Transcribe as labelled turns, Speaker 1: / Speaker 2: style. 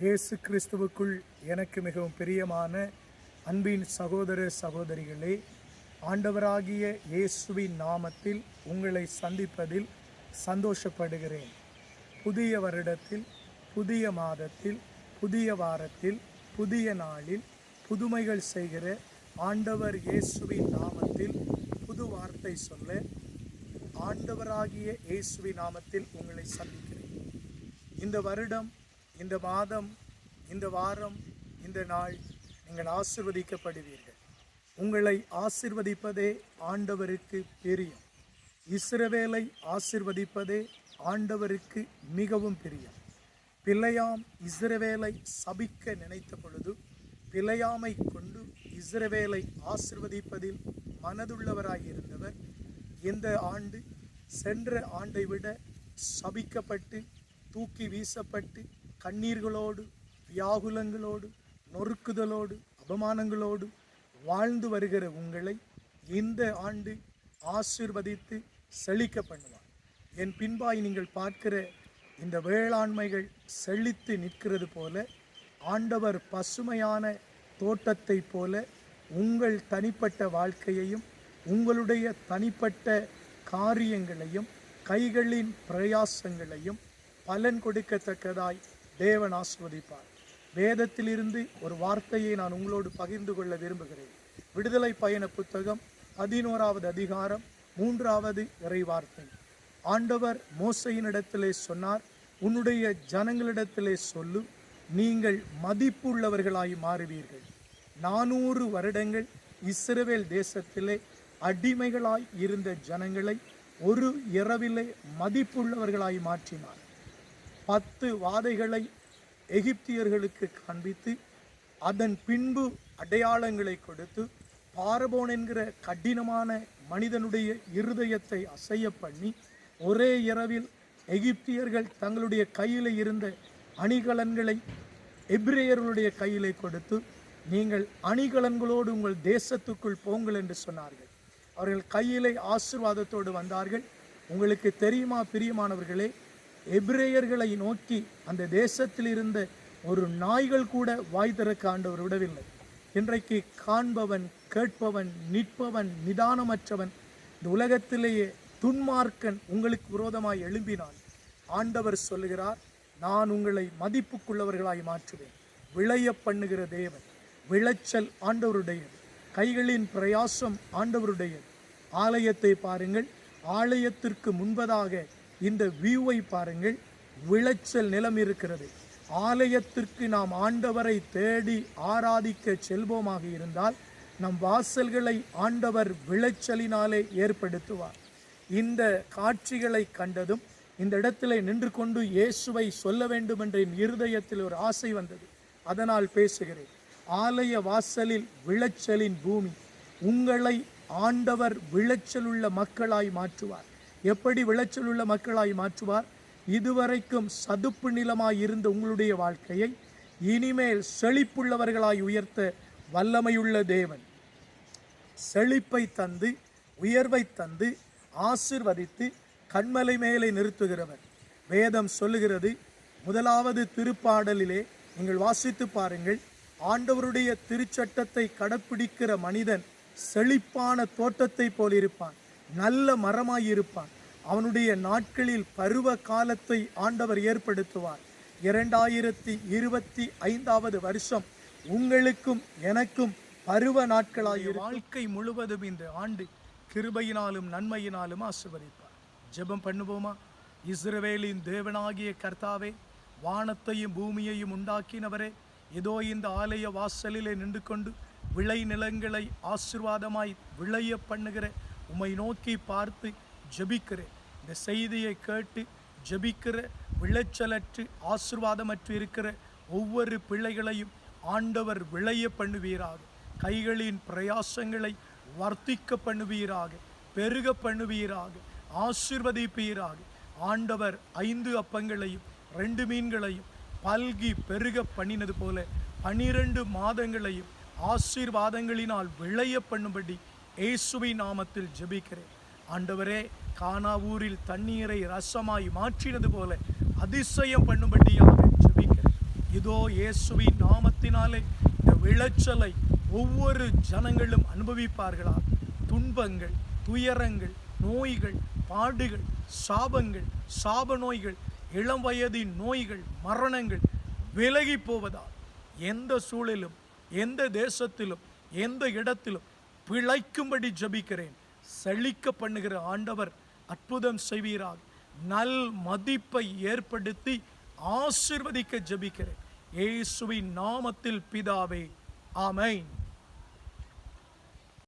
Speaker 1: இயேசு கிறிஸ்துவுக்குள் எனக்கு மிகவும் பிரியமான அன்பின் சகோதர சகோதரிகளே ஆண்டவராகிய இயேசுவின் நாமத்தில் உங்களை சந்திப்பதில் சந்தோஷப்படுகிறேன். புதிய வருடத்தில் புதிய மாதத்தில் புதிய வாரத்தில் புதிய நாளில் புதுமைகள் செய்கிற ஆண்டவர் இயேசுவின் நாமத்தில் புது வார்த்தை சொல்ல ஆண்டவராகிய இயேசுவின் நாமத்தில் உங்களை சந்திக்கிறேன். இந்த வருடம் இந்த மாதம் இந்த வாரம் இந்த நாள் நீங்கள் ஆசிர்வதிக்கப்படுவீர்கள். உங்களை ஆசிர்வதிப்பதே ஆண்டவருக்கு பிரியம். இஸ்ரவேலை ஆசிர்வதிப்பதே ஆண்டவருக்கு மிகவும் பிரியம். பிள்ளையாம் இஸ்ரவேலை சபிக்க நினைத்த பொழுது பிழையாமை கொண்டு இஸ்ரவேலை ஆசிர்வதிப்பதில் மனதுள்ளவராக இருந்தவர் இந்த ஆண்டு சென்ற ஆண்டை விட சபிக்கப்பட்டு தூக்கி வீசப்பட்டு கண்ணீர்களோடு வியாகுலங்களோடு நொறுக்குதலோடு அபமானங்களோடு வாழ்ந்து வருகிற உங்களை இந்த ஆண்டு ஆசிர்வதித்து செழிக்க பண்ணுவார். என் பின்பாய் நீங்கள் பார்க்கிற இந்த வேளாண்மைகள் செழித்து நிற்கிறது போல ஆண்டவர் பசுமையான தோட்டத்தைப் போல உங்கள் தனிப்பட்ட வாழ்க்கையையும் உங்களுடைய தனிப்பட்ட காரியங்களையும் கைகளின் பிரயாசங்களையும் பலன் கொடுக்கத்தக்கதாய் தேவன் ஆஸ்வதிப்பார். வேதத்திலிருந்து ஒரு வார்த்தையை நான் உங்களோடு பகிர்ந்து கொள்ள விரும்புகிறேன். விடுதலை பயண புத்தகம் பதினோராவது அதிகாரம் மூன்றாவது இறை வார்த்தை. ஆண்டவர் மோசையினிடத்திலே சொன்னார் உன்னுடைய ஜனங்களிடத்திலே சொல்லு நீங்கள் மதிப்புள்ளவர்களாய் மாறுவீர்கள். நானூறு வருடங்கள் இஸ்ரவேல் தேசத்திலே அடிமைகளாய் இருந்த ஜனங்களை ஒரு இரவிலே மதிப்புள்ளவர்களாய் மாற்றினார். பத்து வாதைகளை எகிப்தியர்களுக்கு காண்பித்து அதன் பின்பு அடையாளங்களை கொடுத்து பாரபோன் என்கிற கடினமான மனிதனுடைய இருதயத்தை அசைய பண்ணி ஒரே இரவில் எகிப்தியர்கள் தங்களுடைய கையில் இருந்த அணிகலன்களை எப்ரேயர்களுடைய கையிலே கொடுத்து நீங்கள் அணிகலன்களோடு உங்கள் தேசத்துக்குள் போங்கள் என்று சொன்னார்கள். அவர்கள் கையிலே ஆசிர்வாதத்தோடு வந்தார்கள். உங்களுக்கு தெரியுமா பிரியமானவர்களே எபிரேயர்களை நோக்கி அந்த தேசத்தில் இருந்த ஒரு நாய்கள் கூட வாய் திறக்க ஆண்டவர் விடவில்லை. இன்றைக்கு காண்பவன் கேட்பவன் நிற்பவன் நிதானமற்றவன் இந்த உலகத்திலேயே துன்மார்க்கன் உங்களுக்கு விரோதமாய் எழும்பினான். ஆண்டவர் சொல்லுகிறார் நான் உங்களை மதிப்புக்குள்ளவர்களாய் மாற்றுவேன். விளைய பண்ணுகிற தேவன் விளைச்சல் ஆண்டவருடையது. கைகளின் பிரயாசம் ஆண்டவருடையது. ஆலயத்தை பாருங்கள் ஆலயத்திற்கு முன்பதாக இந்த வியூவை பாருங்கள். விளைச்சல் நிலம் இருக்கிறது. ஆலயத்திற்கு நாம் ஆண்டவரை தேடி ஆராதிக்க செல்வோமாக இருந்தால் நம் வாசல்களை ஆண்டவர் விளைச்சலினாலே ஏற்படுத்துவார். இந்த காட்சிகளை கண்டதும் இந்த இடத்திலே நின்று கொண்டு இயேசுவை சொல்ல வேண்டும் என்ற என் இருதயத்தில் ஒரு ஆசை வந்தது. அதனால் பேசுகிறேன். ஆலய வாசலில் விளைச்சலின் பூமி உங்களை ஆண்டவர் விளைச்சலுள்ள மக்களாய் மாற்றுவார். எப்படி விளைச்சலுள்ள மக்களாய் மாற்றுவார்? இதுவரைக்கும் சதுப்பு நிலமாய் இருந்த உங்களுடைய வாழ்க்கையை இனிமேல் செழிப்புள்ளவர்களாய் உயர்த்த வல்லமையுள்ள தேவன். செழிப்பை தந்து உயர்வை தந்து ஆசிர்வதித்து கண்மலை மேலே நிறுத்துகிறவர். வேதம் சொல்லுகிறது முதலாவது திருப்பாடலிலே நீங்கள் வாசித்து பாருங்கள் ஆண்டவருடைய திருச்சட்டத்தை கடைப்பிடிக்கிற மனிதன் செழிப்பான தோட்டத்தை போலிருப்பான். நல்ல மரமாயிருப்பான். அவனுடைய நாட்களில் பருவ காலத்தை ஆண்டவர் ஏற்படுத்துவார். இரண்டாயிரத்தி இருபத்தி ஐந்தாவது வருஷம் உங்களுக்கும் எனக்கும் பருவ நாட்களாய் வாழ்க்கை முழுவதும் இந்த ஆண்டு கிருபையினாலும் நன்மையினாலும் ஆசிர்வதிப்பார். ஜெபம் பண்ணுவோமா? இஸ்ரவேலின் தேவனாகிய கர்த்தாவே வானத்தையும் பூமியையும் உண்டாக்கினவரே ஏதோ இந்த ஆலய வாசலிலே நின்று கொண்டு விளை நிலங்களை ஆசிர்வாதமாய் விளைய பண்ணுகிற உம்மை நோக்கி பார்த்து ஜபிக்கிறேன். இந்த செய்தியை கேட்டு ஜெபிக்கிற விளைச்சலற்று ஆசிர்வாதமற்று இருக்கிற ஒவ்வொரு பிள்ளைகளையும் ஆண்டவர் விளைய பண்ணுவீராக. கைகளின் பிரயாசங்களை வர்த்திக்க பண்ணுவீராக பெருக பண்ணுவீராக ஆசிர்வதிப்பீராக. ஆண்டவர் ஐந்து அப்பங்களையும் ரெண்டு மீன்களையும் பல்கி பெருக பண்ணினது போல பனிரெண்டு மாதங்களையும் ஆசீர்வாதங்களினால் விளைய பண்ணும்படி இயேசுவை நாமத்தில் ஜெபிக்கிறேன். ஆண்டவரே கானாவூரில் தண்ணீரை ரசமாய் மாற்றினது போல அதிசயம் பண்ணும்படியாக ஜெபிக்கிறேன். இதோ இயேசுவின் நாமத்தினாலே இந்த விளைச்சலை ஒவ்வொரு ஜனங்களும் அனுபவிப்பார்களா? துன்பங்கள் துயரங்கள் நோய்கள் பாடுகள் சாபங்கள் சாப நோய்கள் இளம் வயதின் நோய்கள் மரணங்கள் விலகி போவதால் எந்த சூழலும் எந்த தேசத்திலும் எந்த இடத்திலும் பிழைக்கும்படி ஜபிக்கிறேன். செழிக்க பண்ணுகிற ஆண்டவர் அற்புதம் செய்வீராக. நல் மதிப்பை ஏற்படுத்தி ஆசிர்வதிக்க ஜபிக்கிறேன். ஏசுவின் நாமத்தில் பிதாவே ஆமென்.